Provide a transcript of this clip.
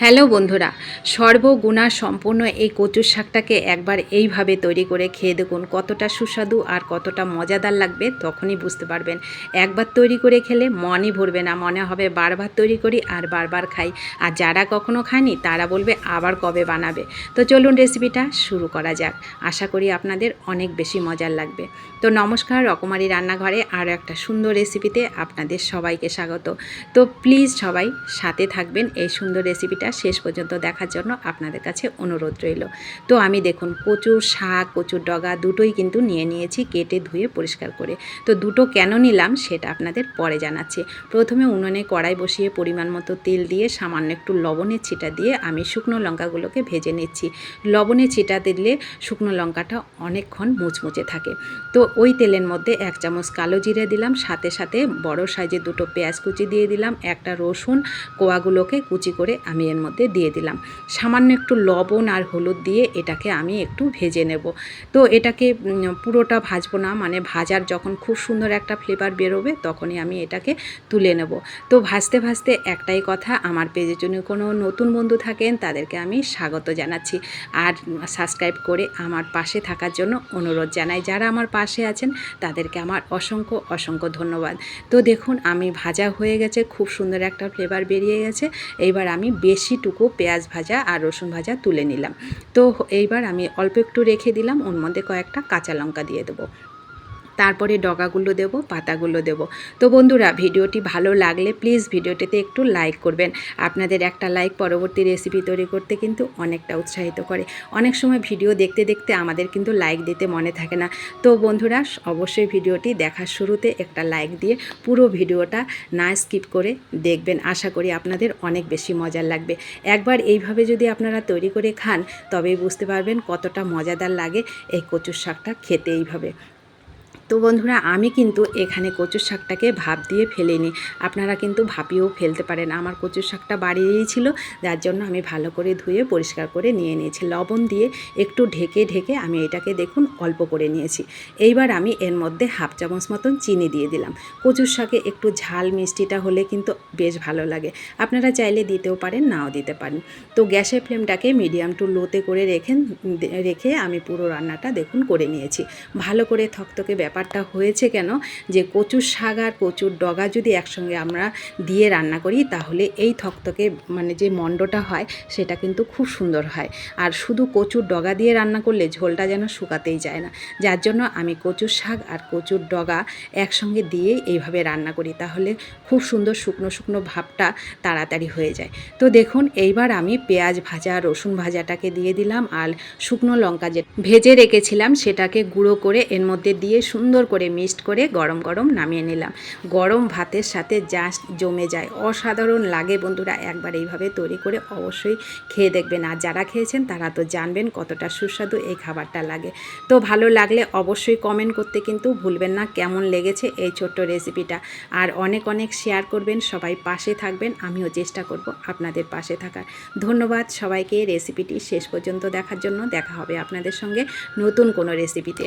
Hello বন্ধুরা, সর্বগুণা সম্পূর্ণ এই কচুর শাকটাকে একবার এইভাবে তৈরি করে খেয়ে দেখুন কতটা সুস্বাদু আর কতটা মজাদার লাগবে তখনই বুঝতে পারবেন। একবার তৈরি করে খেলে মনই ভরবে না, মনে হবে বারবার তৈরি করি আর বারবার খাই। আর যারা কখনো খায়নি তারা বলবে আবার কবে বানাবে। তো চলুন রেসিপিটা শুরু করা যাক। আশা করি আপনাদের অনেক বেশি মজার লাগবে। তো নমস্কার, রকমারি রান্নাঘরে আরও একটা সুন্দর রেসিপিতে আপনাদের সবাইকে স্বাগত। তো প্লিজ সবাই সাথে থাকবেন এই সুন্দর রেসিপিটা শেষ পর্যন্ত দেখার জন্য আপনাদের কাছে অনুরোধ রইল। তো আমি দেখুন, কচুর শাক, কচুর ডগা দুটোই কিন্তু নিয়ে নিয়েছি কেটে ধুয়ে পরিষ্কার করে। তো দুটো কেন নিলাম সেটা আপনাদের পরে জানাচ্ছি। প্রথমে উনুনে কড়াই বসিয়ে পরিমাণ মতো তেল দিয়ে সামান্য একটু লবণের ছিটা দিয়ে আমি শুকনো লঙ্কাগুলোকে ভেজে নিচ্ছি। লবণের ছিটা দিলে শুকনো লঙ্কাটা অনেকক্ষণ মুচমুচে থাকে। তো ওই তেলের মধ্যে এক চামচ কালো জিরে দিলাম, সাথে সাথে বড় সাইজের দুটো পেঁয়াজ কুচি দিয়ে দিলাম, একটা রসুন, কোয়াগুলোকে কুচি করে আমি এর মধ্যে দিয়ে দিলাম। সামান্য একটু লবণ আর হলুদ দিয়ে এটাকে আমি একটু ভেজে নেব। তো এটাকে পুরোটা ভাজবো না মানে ভাজার যখন খুব সুন্দর একটা ফ্লেভার বেরোবে তখনই আমি এটাকে তুলে নেব। তো ভাজতে ভাজতে একটাই কথা, আমার পেজের জন্য কোনো নতুন বন্ধু থাকেন তাদেরকে আমি স্বাগত জানাচ্ছি। আর সাবস্ক্রাইব করে আমার পাশে থাকার জন্য অনুরোধ জানাই। যারা আমার পাশে আছেন তাদেরকে আমার অসংখ্য অসংখ্য ধন্যবাদ। তো দেখুন, আমি ভাজা হয়ে গেছে, খুব সুন্দর একটা ফ্লেভার বেরিয়ে গেছে। এইবার আমি বেশিটুকু পেঁয়াজ ভাজা আর রসুন ভাজা তুলে নিলাম। তো এইবার আমি অল্প একটু রেখে দিলাম, ওর মধ্যে কয়েকটা কাঁচা লঙ্কা দিয়ে দেবো। তারপরে ডগাগুলো দেব, পাতাগুলো দেব। তো বন্ধুরা, ভিডিওটি ভালো লাগলে প্লিজ ভিডিওটিতে একটু লাইক করবেন। আপনাদের একটা লাইক পরবর্তী রেসিপি তৈরি করতে কিন্তু অনেকটা উৎসাহিত করে। অনেক সময় ভিডিও দেখতে দেখতে আমাদের কিন্তু লাইক দিতে মনে থাকে না। তো বন্ধুরা, অবশ্যই ভিডিওটি দেখার শুরুতে একটা লাইক দিয়ে পুরো ভিডিওটা না স্কিপ করে দেখবেন। আশা করি আপনাদের অনেক বেশি মজার লাগবে। একবার এইভাবে যদি আপনারা তৈরি করে খান, তবেই বুঝতে পারবেন কতটা মজাদার লাগে এই কচুর শাকটা খেতে এইভাবে। তো বন্ধুরা, আমি কিন্তু এখানে কচুর শাকটাকে ভাপ দিয়ে ফেলিনি। আপনারা কিন্তু ভাপিয়েও ফেলতে পারেন। আমার কচুর শাকটা বাড়িয়েই ছিল, যার জন্য আমি ভালো করে ধুয়ে পরিষ্কার করে নিয়ে নিয়েছি। লবণ দিয়ে একটু ঢেকে ঢেকে আমি এটাকে দেখুন অল্প করে নিয়েছি। এইবার আমি এর মধ্যে হাফ চামচ মতন চিনি দিয়ে দিলাম। কচুর শাকে একটু ঝাল মিষ্টিটা হলে কিন্তু বেশ ভালো লাগে। আপনারা চাইলে দিতেও পারেন, নাও দিতে পারেন। তো গ্যাসের ফ্লেমটাকে মিডিয়াম টু লোতে করে রেখেন রেখে আমি পুরো রান্নাটা দেখুন করে নিয়েছি। ভালো করে থকথকে ব্যাপারটা হয়েছে কেন? যে কচুর শাক আর কচুর ডগা যদি একসঙ্গে আমরা দিয়ে রান্না করি, তাহলে এই থকথকে মানে যে মণ্ডটা হয়, সেটা কিন্তু খুব সুন্দর হয়। আর শুধু কচুর ডগা দিয়ে রান্না করলে ঝোলটা যেন শুকাতেই যায় না। যার জন্য আমি কচুর শাক আর কচুর ডগা একসঙ্গে দিয়ে এইভাবে রান্না করি, তাহলে খুব সুন্দর শুকনো শুকনো ভাবটা তাড়াতাড়ি হয়ে যায়। তো দেখুন, এইবার আমি পেঁয়াজ ভাজা, রসুন ভাজাটাকে দিয়ে দিলাম, আর শুকনো লঙ্কা যে ভেজে রেখেছিলাম, সেটাকে গুঁড়ো করে এর মধ্যে দিয়ে সুন্দর করে মিক্সড করে গরম গরম নামিয়ে নিলাম। গরম ভাতের সাথে জাস্ট জমে যায়। অসাধারণ লাগে বন্ধুরা, একবার এইভাবে তৈরি করে অবশ্যই খেয়ে দেখবেন। আর যারা খেয়েছেন তারা তো জানবেন কতটা সুস্বাদু এই খাবারটা লাগে। তো ভালো লাগলে অবশ্যই কমেন্ট করতে কিন্তু ভুলবেন না, কেমন লেগেছে এই ছোট্ট রেসিপিটা আর অনেক অনেক শেয়ার করবেন, সবাই পাশে থাকবেন, আমিও চেষ্টা করব আপনাদের পাশে থাকার। ধন্যবাদ সবাইকে রেসিপিটি শেষ পর্যন্ত দেখার জন্য। দেখা হবে আপনাদের সঙ্গে নতুন কোনো রেসিপিতে